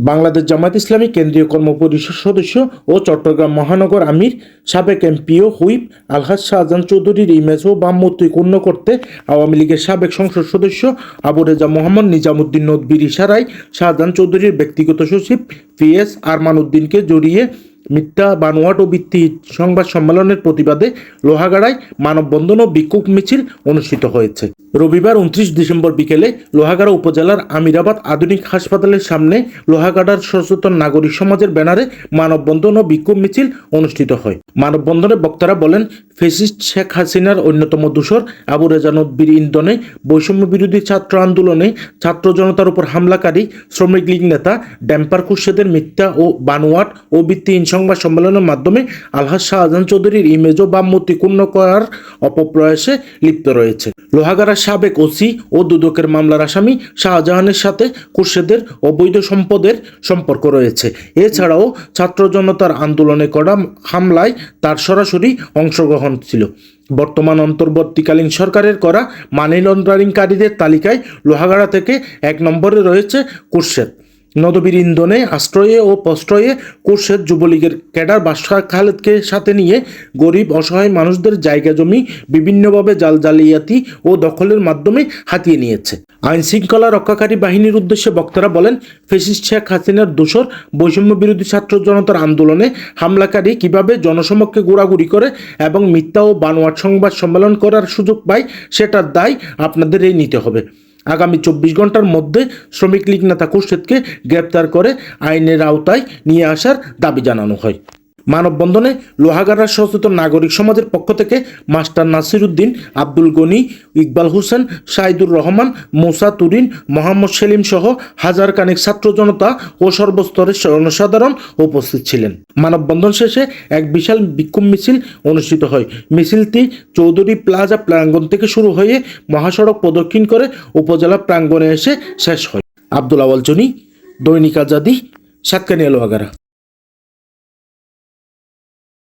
বাংলাদেশ জামাত ইসলামী কেন্দ্রীয় কর্ম পরিষদ সদস্য ও চট্টগ্রাম মহানগর আমির সাবেক এমপিও হুইপ আলহাজ শাহজাহান চৌধুরীর ইমেজ ও বামমূর্তি ক্ষুণ্ণ করতে আওয়ামী লীগের সাবেক সংসদ সদস্য আবু রেজা মোহাম্মদ নিজামুদ্দিন নদবির ইশারায় শাহজাহান চৌধুরীর ব্যক্তিগত সচিব পি এস আরমান উদ্দিনকে জড়িয়ে মিথ্যা বানোয়াট ও ভিত্তি সংবাদ সম্মেলনের প্রতিবাদে লোহাগাড়ায় মানববন্ধন ও বিক্ষোভ মিছিল অনুষ্ঠিত হয়েছে। রবিবার উনত্রিশ ডিসেম্বর বিকেলে লোহাগাড়া উপজেলার আমিরাবাদ আধুনিক হাসপাতালের সামনে লোহাগাড়ার সচেতন নাগরিক সমাজের ব্যানারে মানববন্ধন ও বিক্ষোভ মিছিল অনুষ্ঠিত হয়। মানববন্ধনে বক্তারা বলেন, ফেসিস্ট শেখ হাসিনার অন্যতম দূষর আবু রেজা নদবির ইন্ধনে বৈষম্য বিরোধী ছাত্র আন্দোলনে ছাত্র জনতার উপর হামলাকারী শ্রমিক লীগ নেতা ড্যাম্পার খুরশেদের মিথ্যা ও বানোয়াট ও ভিত্তিহীন সংবাদ সম্মেলনের মাধ্যমে আলহাজ শাহজাহান চৌধুরীর ইমেজ ও বামমূর্তি ক্ষুণ্ণ করার অপপ্রয়াসে লিপ্ত রয়েছে। লোহাগাড়ার সাবেক ওসি ও দুদকের মামলার আসামি শাহজাহানের সাথে খুরশেদের অবৈধ সম্পদের সম্পর্ক রয়েছে। এছাড়াও ছাত্র জনতার আন্দোলনে করা হামলায় তার সরাসরি অংশগ্রহণ ছিল। বর্তমান অন্তর্বর্তীকালীন সরকারের করা মানি লন্ডারিংকারীদের তালিকায় লোহাগাড়া থেকে এক নম্বরে রয়েছে কুর্শেদ নদবীর ইন্ধনে আশ্রয়ে ও প্রশ্রয়ে কোর্সের যুবলীগের ক্যাডার বাদশাহ খালেদকে সাথে নিয়ে গরিব, অসহায় মানুষদের জায়গা জমি বিভিন্নভাবে জাল জালিয়াতি ও দখলের মাধ্যমে হাতিয়ে নিয়েছে। আইন শৃঙ্খলা রক্ষাকারী বাহিনীর উদ্দেশ্যে বক্তারা বলেন, ফেসিস্ট শেখ হাসিনার দোসর বৈষম্য বিরোধী ছাত্র জনতার আন্দোলনে হামলাকারী কীভাবে জনসমক্ষে গোড়াগুড়ি করে এবং মিথ্যা ও বানোয়াট সংবাদ সম্মেলন করার সুযোগ পায়, সেটার দায় আপনাদেরই নিতে হবে। আগামী চব্বিশ ঘণ্টার মধ্যে শ্রমিক লীগ নেতা খুরশেদকে গ্রেপ্তার করে আইনের আওতায় নিয়ে আসার দাবি জানানো হয়। মানববন্ধনে লোহাগাড়ার সচেতন নাগরিক সমাজের পক্ষ থেকে মাস্টার নাসির উদ্দিন আব্দুল গনি, ইকবাল হোসেন, সাইদুর রহমান, মোসা তুরিন, মোহাম্মদ সেলিম সহ হাজার কানেক ছাত্র জনতা ও সর্বস্তরের জনসাধারণ উপস্থিত ছিলেন। মানববন্ধন শেষে এক বিশাল বিক্ষোভ মিছিল অনুষ্ঠিত হয়। মিছিলটি চৌধুরী প্লাজা প্রাঙ্গণ থেকে শুরু হয়ে মহাসড়ক প্রদক্ষিণ করে উপজেলা প্রাঙ্গণে এসে শেষ হয়। আব্দুল আওয়াল জনি দৈনিক আজাদি, সাতকানিয়া, লোহাগাড়া।